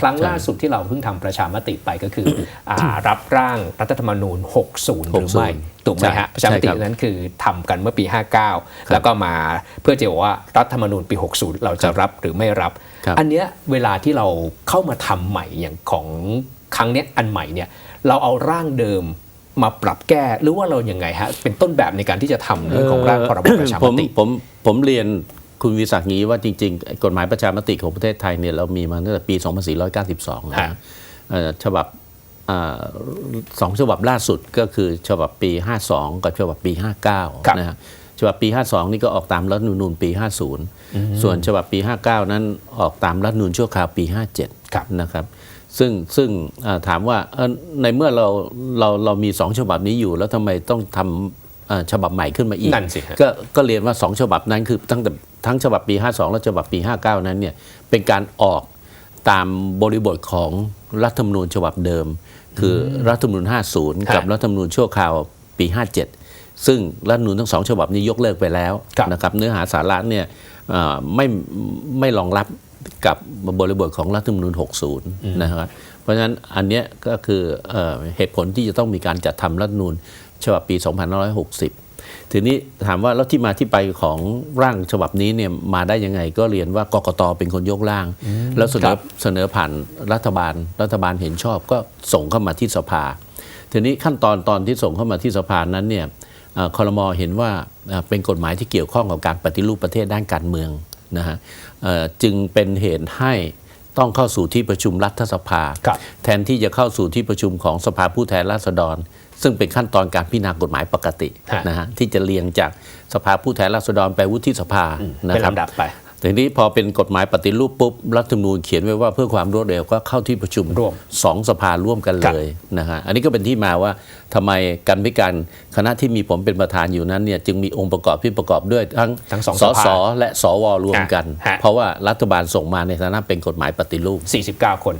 ครั้งใช่ล่าสุดที่เราเพิ่งทำประชามติไปก็คืออ่ารับร่างรัฐธรรมนูญ 60 หรือไม่60ถูกไหมฮะประชามติใช่ครับนั้นคือทำกันเมื่อปี 59 แล้วก็มาเพื่อจะบอกว่ารัฐธรรมนูญปี 60 เราจะรับหรือไม่รับครับอันเนี้ยเวลาที่เราเข้ามาทำใหม่อย่างของครั้งเนี้ยอันใหม่เนี่ยเราเอาร่างเดิมมาปรับแก้หรือว่าเรายังไงฮะเป็นต้นแบบในการที่จะทำเรื่องของร่างพรบประชามผมติผมผมเรียน คุณวิศักดิ์งี้ว่าจริงๆไอ้กฎหมายประชามติของประเทศไทยเนี่ยเรามีมาตั้งแต่ปี 2492นะฮะเอ่อฉบับอ่าสองฉบับล่าสุดก็คือฉบับปี 52 กับฉบับปี 59 นะฮะฉบับปี 52 นี่ก็ออกตามรัฐธรรมนูญปี 50 ส่วนฉบับปี 59 นั้นออกตามรัฐธรรมนูญชั่วคราวปีครับ57 นะครับซึ่งซึ่งอ่าถามว่าเอ่อในเมื่อเราเราเรามีสองฉบับนี้อยู่แล้วทำไมต้องทำอ่า ฉบับใหม่ขึ้นมาอีกนั่นสิฮะก็ก็เรียนว่าสองฉบับนั้นคือตั้งแต่ทั้งฉบับปี 52 และฉบับปี 59 นั้นเนี่ยเป็นการออกตามบริบทของรัฐธรรมนูญฉบับเดิม คือรัฐธรรมนูญ 50 กับรัฐธรรมนูญชั่วคราวปี 57 ซึ่งรัฐธรรมนูญทั้งสองฉบับนี้ยกเลิกไปแล้วครับนะครับเนื้อหาสาระเนี่ยเอ่อไม่ไม่รองรับกับบริบทของรัฐธรรมนูญ 60 นะครับเพราะฉะนั้นอันเนี้ยก็คือเอ่อเหตุผลที่จะต้องมีการจัดทำรัฐธรรมนูญ ฉบับปี 2560 ทีนี้ถามว่าแล้วที่มาที่ไปของร่างฉบับนี้เนี่ยมาได้ยังไงก็เรียนว่ากกตเป็นคนยกร่าง แล้วเสนครัอบเสนอผ่านรัฐบาล รัฐบาลเห็นชอบก็ส่งเข้ามาที่สภา ทีนี้ขั้นตอนตอนที่ส่งเข้ามาที่สภานั้นเนี่ยเอ่อคอรมอเห็นว่าเอ่อเป็นกฎหมายที่เกี่ยวข้องกับการปฏิรูปประเทศด้านการเมืองนะฮะเอ่อจึงเป็นเหตุให้ต้องเข้าสู่ที่ประชุมรัฐสภาครับแทนที่จะเข้าสู่ที่ประชุมของสภาผู้แทนราษฎร ซึ่งเป็นขั้นตอนการพิจารณากฎหมายปกติฮะนะฮะที่จะเรียงจากสภาผู้แทนราษฎรไปวุฒิสภานะเป็นครับลำดับไปทีนี้พอเป็นกฎหมายปฏิรูปปุ๊บรัฐธรรมนูญเขียนไว้ว่าเพื่อความรวดเร็วก็เข้าที่ประชุมร่วมสองสภาร่วมกันเลยนะฮะอันนี้ก็เป็นที่มาว่าทำไมการพิการคณะที่มีผมเป็นประธานอยู่นั้นเนี่ยจึงมีองค์ประกอบที่ประกอบด้วยทั้งทั้งสองสสภาสและสวรวมกันฮะเพราะว่ารัฐบาลส่งมาในฐานะเป็นกฎหมายปฏิรูป 49 คน